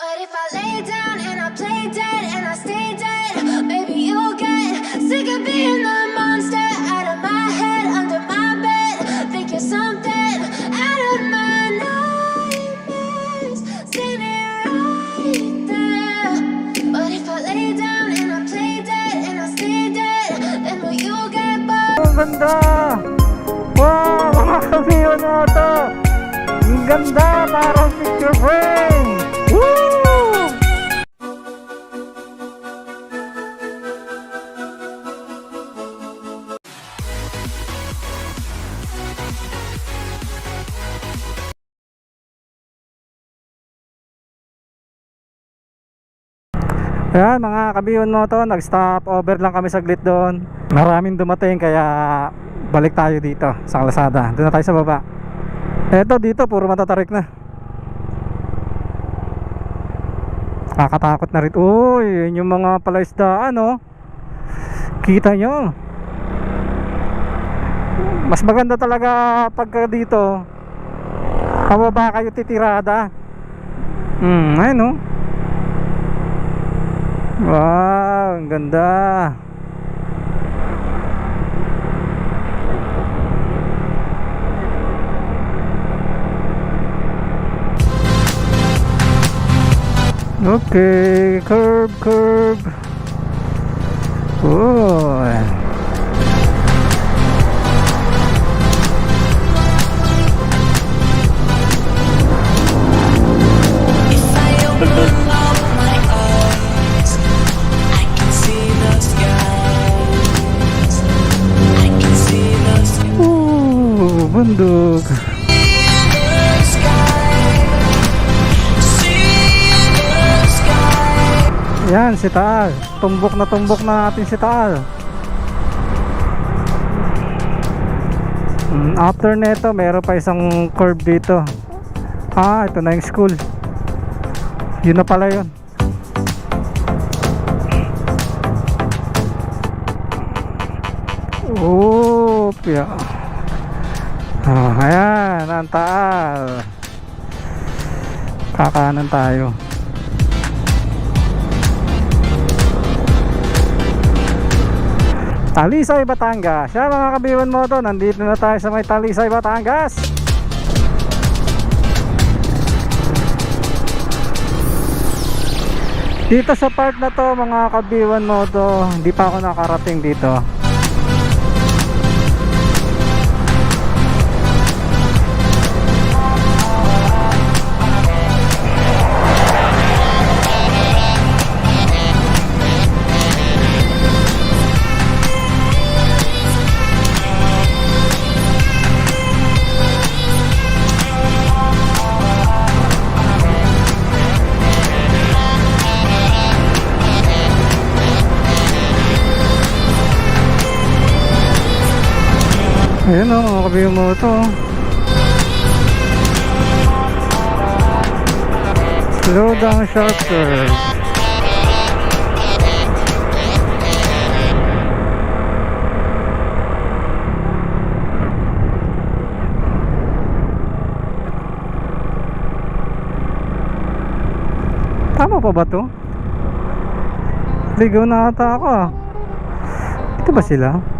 But if I lay down and I play dead and I stay dead, maybe you'll get sick of being the monster out of my head, under my bed. Think you're something out of my nightmares. Standing right there. But if I lay down and I play dead and I stay dead, then will you get bored? Ang ganda! Wow! Mga kamiyo na ito! Ang ganda! Parang picture frame! Ayan mga kabiyon mo to, nag-stop over lang kami saglit doon. Maraming dumating kaya balik tayo dito sa Kalsada. Doon na tayo sa baba. Eto dito, puro matatarik na. Nakakatakot na rin. Uy, yun yung mga palaisdaan, oh. Kita nyo. Mas maganda talaga pagka dito. Pababa kayo titirada. Hmm, ayun, oh. Wow, ang ganda. Okay, curve, curve. Oh. Yan, si Taal. Tumbok na tumbok na natin si Taal. Mm, After neto, meron pa isang curve dito. Ah, ito na yung school. Yun na pala yun. Oh, pia. Ah, ayan, ang Taal. Kakanan tayo. Talisay, Batangas. Siya mga kabiwan mo to, nandito na tayo sa may Talisay, Batangas. Dito sa part na to mga kabiwan mo to, hindi pa ako nakarating dito. Ayan o, mga kabiwan mo to. Slow down sharp curve. Tama pa ba to? Ligaw na ata ako ah. Ito ba sila?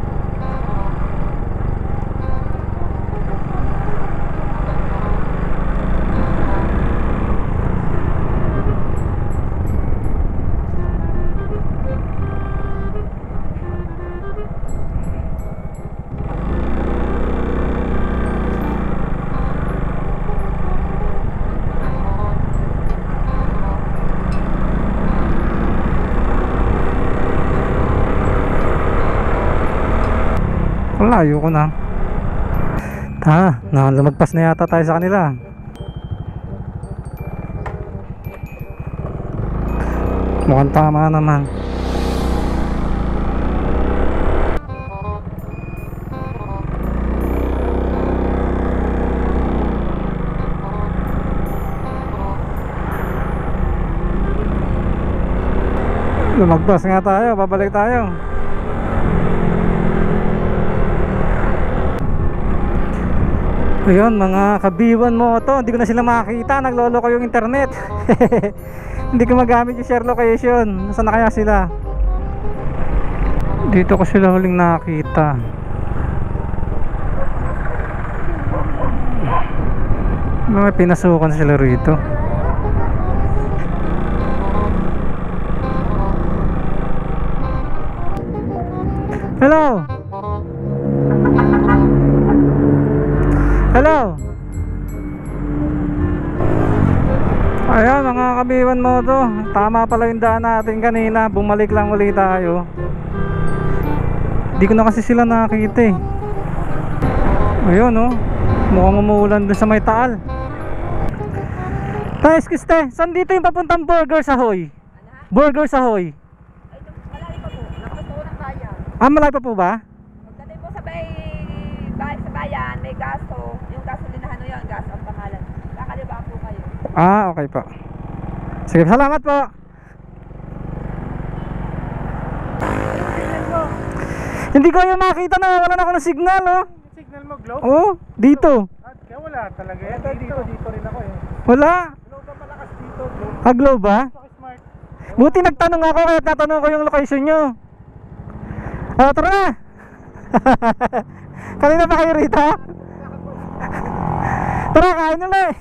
Wala, ayoko na. Ta, na lumagpas na yata tayo sa kanila. Mukhang tama naman. Lumagpas nga tayo, babalik tayo. Ayun, mga kabiwan mo to. Hindi ko na sila makakita. Naglolo ko yung internet. Hindi ko magamit yung share location. Nasaan na kaya sila? Dito ko sila huling nakita. May pinasukan sila rito. Tama pala yung daan natin kanina. Bumalik lang ulit tayo. Di ko na kasi sila nakakita eh. Ayun oh. Mukhang umuulan doon sa may taal. Tay, excuse te. Saan dito yung papuntang Burger sa Hoy? Burger sa Hoy. Ah, malayo pa po ba? Pagdating po sa bay, bay, sa bayan, may gaso. Yung gasolinahan no yun, gas ang pangalan. Kakaliwa po kayo. Ah, okay po. Sige, salamat po. Hindi ko yung makita na wala na ako ng signal, oh. Signal mo, Glow? Oh, dito. At kaya wala talaga. Ito, dito, dito rin ako eh. Wala. Glow ba malakas dito, Glow? Ah, globe ba? Smart. Buti nagtanong ako kaya natanong ko yung location nyo. Ah, tara na. Kanina pa kayo rito? Tara, kain nila eh.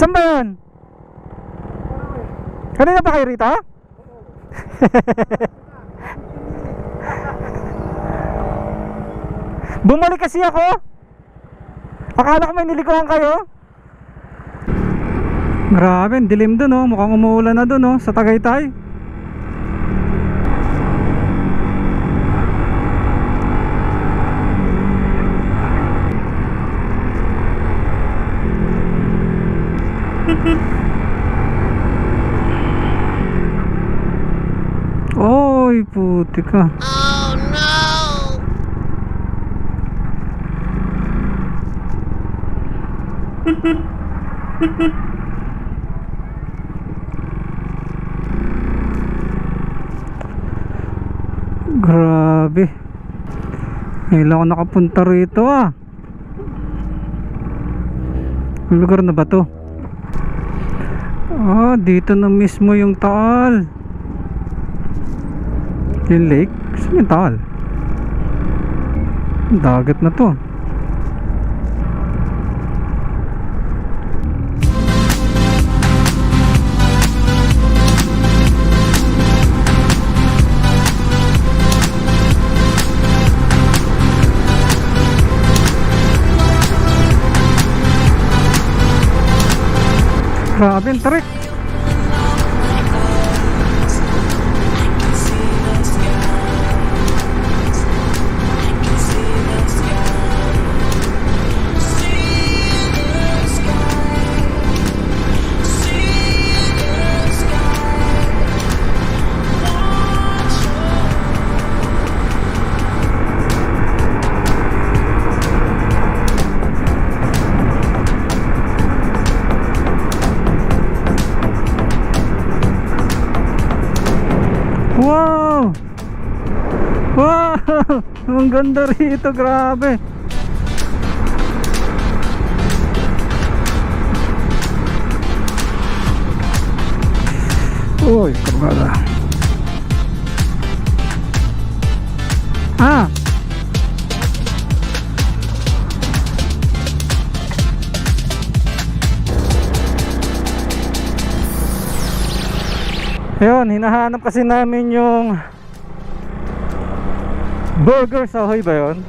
Saan ba yun? Kanina pa kayo rito? Bumalik kasi ako. Akala ko may nilikuhan kayo. Grabe, dilim dun oh. Mukhang umuulan na dun oh, sa Tagaytay. Oy, puti ka. Grabe. Ngayon ako nakapunta rito ah. Ang lugar na ba to? Ah, dito na mismo yung taal. Yung lake? Saan yung taal? Dagat na to. Grabe ang tarik. Ang ganda rito, grabe. Uy, kabala. Ah! Ayun, hinahanap kasi namin yung Burger sa Hoy ba yun?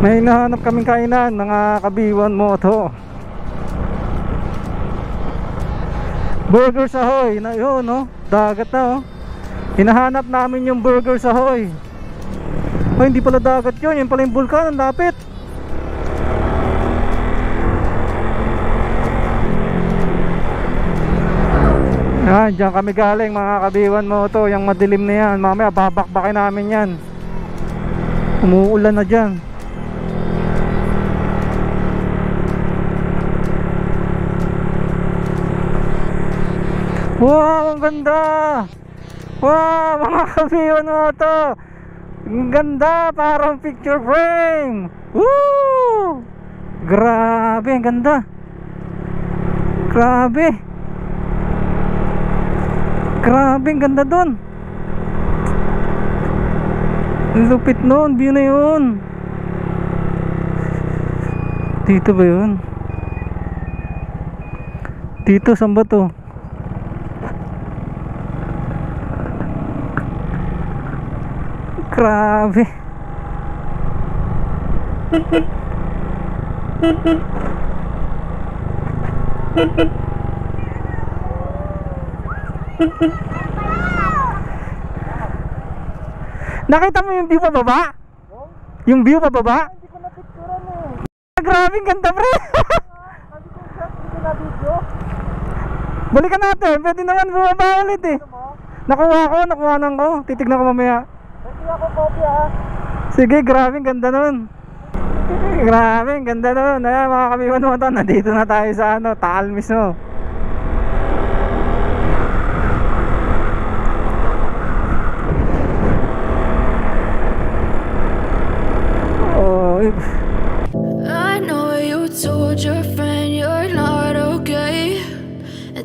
May hinahanap kaming kainan, mga kabiwan mo to. Burger sa Hoy, na yun no, dagat na oh. Hinahanap namin yung Burger sa Hoy hindi pala dagat yun, yun pala yung bulkan, ang lapit Yan, dyan kami galing mga kabiwan mo to Yung madilim na yan Mamaya babakbakin namin yan Umuulan na dyan Wow, ang ganda Wow, mga kabiwan mo to Ang ganda, parang picture frame. Woo! Grabe, ang ganda. Grabe. Grabe, ang ganda doon. Lupit noon, view na yun. Dito ba yun? Dito, saan ba? Grabe. Nakita mo yung view pa baba? Yung view pa baba? Hindi ko na-picturean eh. Grabe, ang ganda pre. Sabi ko shot, hindi ko na-video. Balikan natin, pwede naman bumaba ulit eh. Nakuha ko, nakuha nang ko. Titignan ko mamaya. Hindi ako copy ah. Sige, grabe, ang ganda nun. Grabe, ganda nun. Ayan, mga kamiwan mo to, nandito na tayo sa ano, Taal mismo.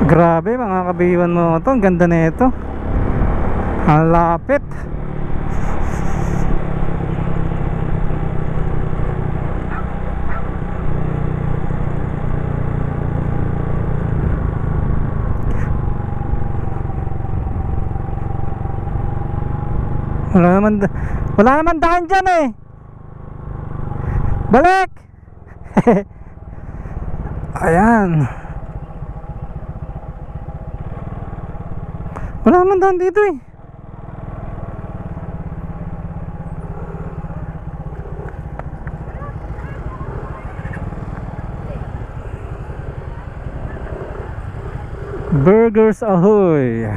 Grabe mga kabiwan mo to, ang ganda na ito. Ang lapit. Wala naman wala naman daan dyan eh. Balik! Ayan. Wala naman daan dito eh. Burgers Ahoy!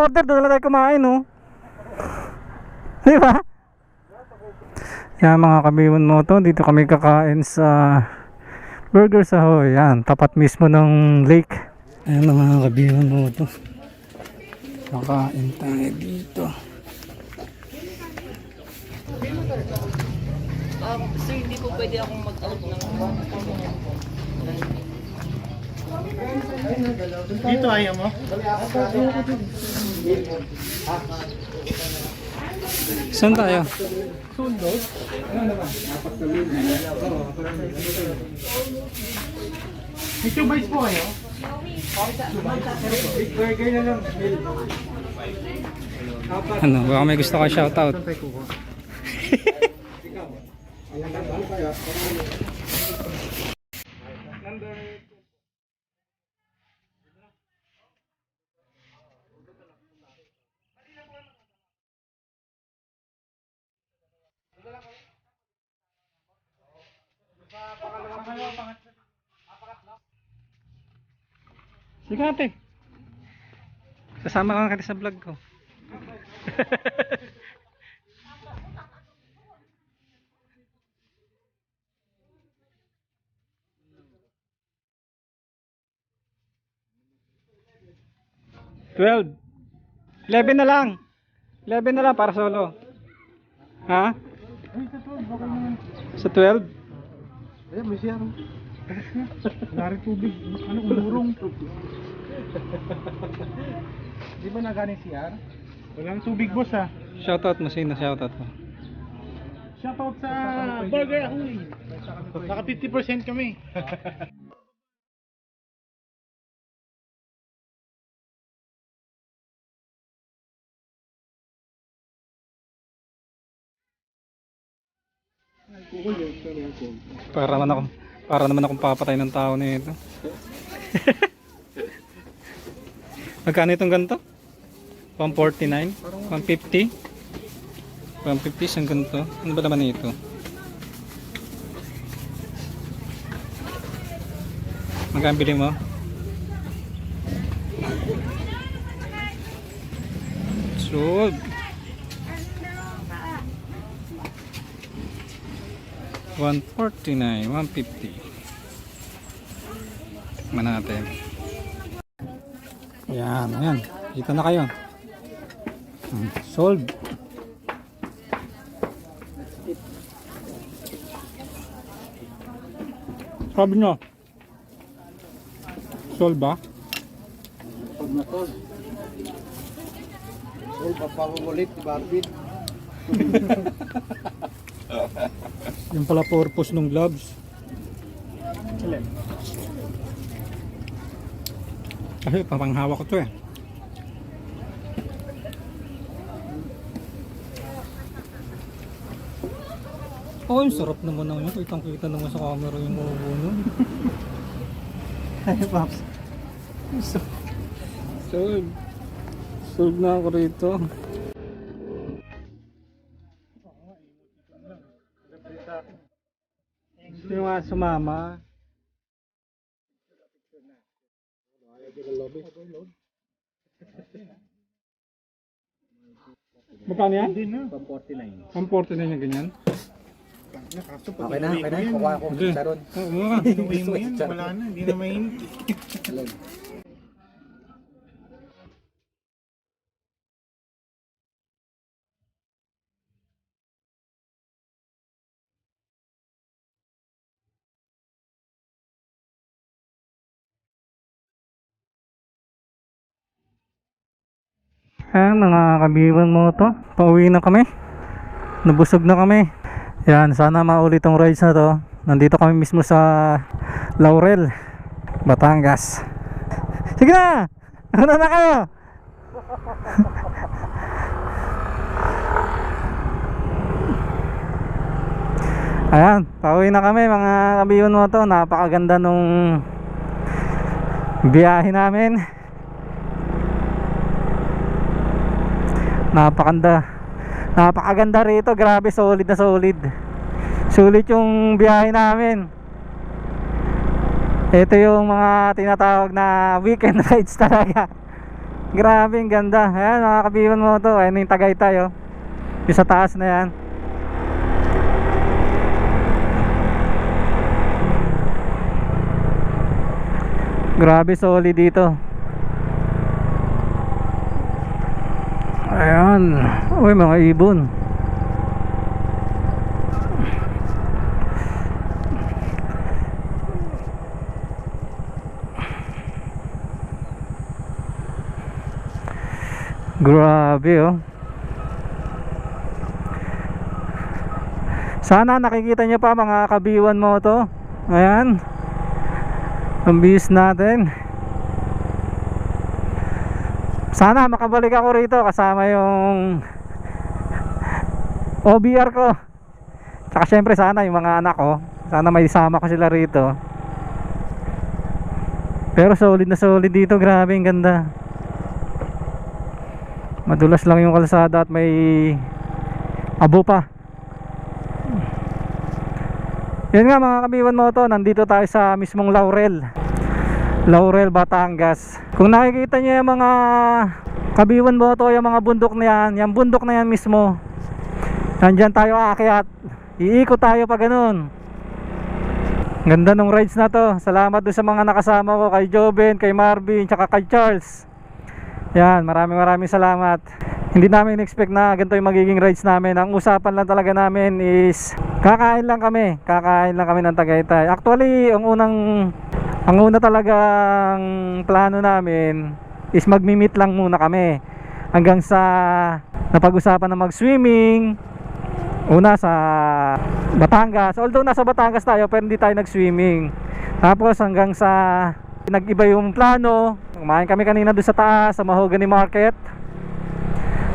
Order, doon na tayo kumain, no? Di ba? Yan mga kamiwan mo to, dito kami kakain sa Burger Ahoy. Yan, tapat mismo ng lake. Ayan mga kabiwan mo to. Kakain tayo dito. Dito ayaw mo? Saan tayo? May two bites po kayo? Big burger na lang. Ano, baka may gusto ka shoutout. Pangalawa, pangatlo. Pangatlo. Sige ate. Kasama ka nga sa vlog ko. Twelve. Eleven na lang. Eleven na lang para solo. Ha? Sa twelve? Ayan, may siya. Wala rin tubig. Ano, umurong. Di ba nagaling CR? Walang tubig boss ah. Shoutout mo sino shoutout mo. Shoutout sa Burger Ahoy. Naka 50% kami. Para naman ako para naman akong papatay ng tao nito. Magkano itong ganito? 149? 150? 150 isang ganito. Ano ba naman ito? Magkano bili mo? Sold. 149, 150. Tingnan natin. Yan, ayan. Dito na kayo. Hmm, Sold. Sabi nyo. Sold ba? Pag na tol. Oh, papangulit ni Barbie. Yung pala purpose ng gloves. Kasi papanghawak ko to eh. Oh, yung sarap naman ng yun. Kitang kita naman sa camera yung ubo nun. Ay, Pops. Sold. Sold na ako rito. Nga sumama. Magkano yan? Na. 49. 149 yung ganyan? Okay na, okay na. Kukuha ko Hindi. sa ron. Oo, mga. Inuwi mo yan, wala na. Hindi na mainit. Ayan, mga kabiban mo to. Pauwi na kami. Nabusog na kami. Yan, sana maulit tong rides na to. Nandito kami mismo sa Laurel, Batangas. Sige na! Ano na kayo? Ayan, pauwi na kami mga kabiban mo to. Napakaganda nung biyahe namin. Napakaganda. Napakaganda rito. Grabe, solid na solid. Sulit yung biyahe namin. Ito yung mga tinatawag na weekend rides talaga. Grabe, ang ganda. Ayan, mga kabiban mo to. Ayan yung Tagaytay, oh. Yung sa taas na yan. Grabe, solid dito. Ayan. Uy, mga ibon. Grabe oh. Sana nakikita nyo pa mga kabiwan mo to. Ayan. Ang bihis natin. Sana makabalik ako rito kasama yung OBR ko. Tsaka syempre sana yung mga anak ko. Sana may isama ko sila rito. Pero solid na solid dito. Grabe ang ganda. Madulas lang yung kalsada at may abo pa. Yan nga mga kabiwan mo to. Nandito tayo sa mismong Laurel. Laurel, Batangas. Kung nakikita niyo yung mga kabiwan mo to, yung mga bundok na yan, yung bundok na yan mismo. Nandyan tayo aakyat. Iikot tayo pa ganun. Ganda ng rides na to. Salamat doon sa mga nakasama ko kay Joven, kay Marvin, tsaka kay Charles. Yan, maraming maraming salamat. Hindi namin expect na ganito yung magiging rides namin. Ang usapan lang talaga namin is kakain lang kami. Kakain lang kami ng Tagaytay. Actually, ang unang ang una talagang plano namin is magmi-meet lang muna kami. Hanggang sa napag-usapan na mag-swimming. Una sa Batangas. Although nasa Batangas tayo pero hindi tayo nag-swimming. Tapos hanggang sa nag-iba yung plano. Kumain kami kanina doon sa taas sa Mahogany Market.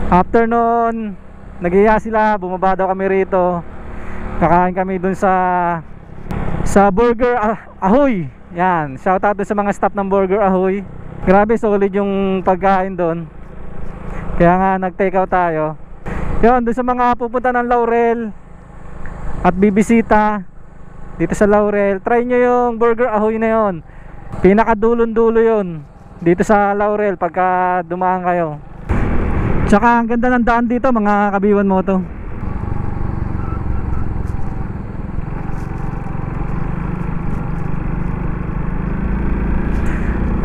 After nun, nagiya sila, bumaba daw kami rito. Kakain kami dun sa sa Burger Ah- Ahoy. Yan, shout out sa mga staff ng Burger Ahoy. Grabe solid yung pagkain doon. Kaya nga nag-take out tayo. Yun, dun sa mga pupunta ng Laurel at bibisita dito sa Laurel, try nyo yung Burger Ahoy na yon. Pinakadulon-dulo yon dito sa Laurel pagka dumaan kayo. Tsaka ang ganda ng daan dito mga kabiwan mo to.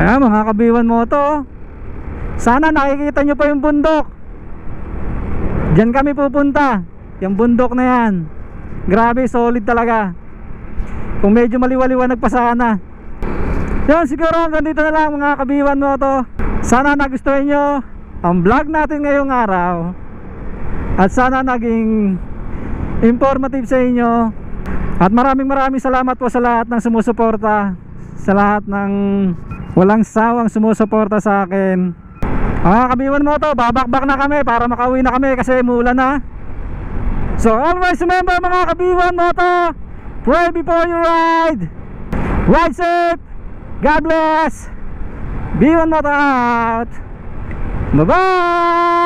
Ayan mga kabiwan mo to. oh. Sana nakikita nyo pa yung bundok. Diyan kami pupunta. Yung bundok na yan. Grabe solid talaga. Kung medyo maliwaliwanag pa sana. Yun siguro hanggang dito na lang mga kabiwan mo to. Sana nagustuhan nyo ang vlog natin ngayong araw. At sana naging informative sa inyo. At maraming maraming salamat po sa lahat ng sumusuporta. Sa lahat ng walang sawang sumusuporta sa akin. Mga kabiwan mo to, babakbak na kami para makauwi na kami kasi mulan na. So always remember mga kabiwan mo to, pray before you ride. Ride safe. God bless. Biwan mo to out. Bye-bye!